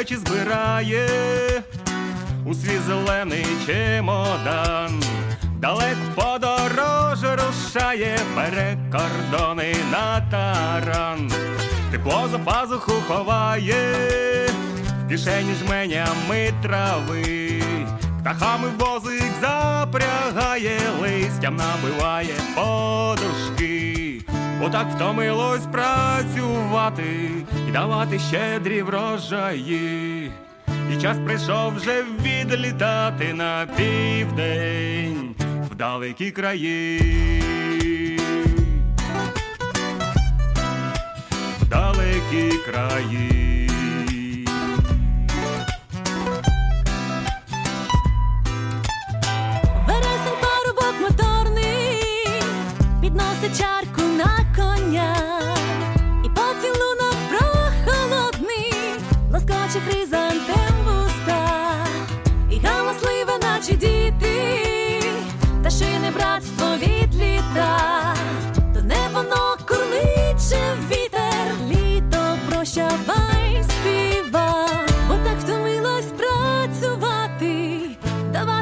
речі збирає у свій зелений чемодан, далек подорож рушає, бере кордони на таран, тепло за пазуху ховає, в кишені жменями трави, птахами возик запрягає, листям набиває подушки. Отак втомилось працювати і давати щедрі врожаї. І час прийшов вже відлітати на південь в далекі краї. В далекі краї.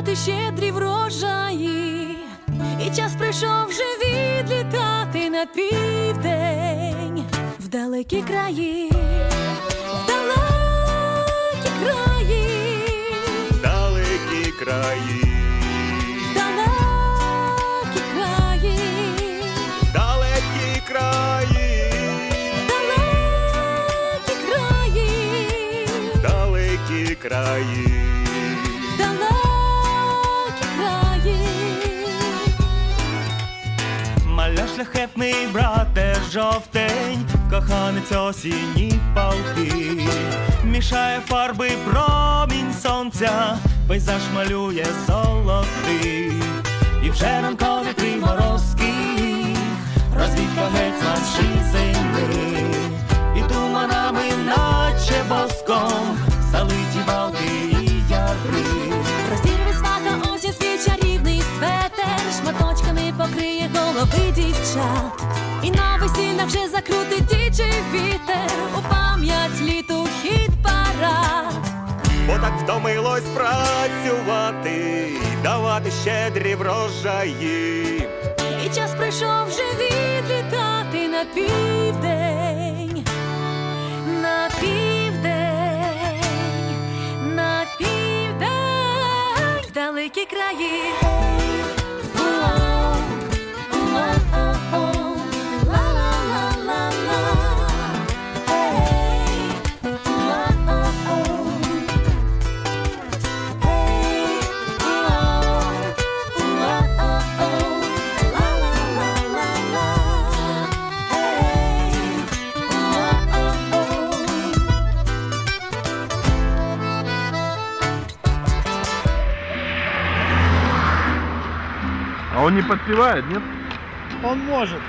Давати щедрі врожаї, і час прийшов вже відлітати на південь в далекі краї, в далекі краї, Далекі краї. в далекі краї, Далекі краї. далекі краї, Далекі краї. далекі шляхетний брате жовтень, коханець осінні палки, мішає фарби промінь сонця, пейзаж малює золотий, і вже ранковий приморозки, І на весілля вже закрутить дічий вітер, у пам'ять літу хід парад. Бо так втомилось працювати, давати щедрі врожаї. І час прийшов вже відлітати на південь, на південь, на південь, далекі краї. Он не подпевает, нет? Он может.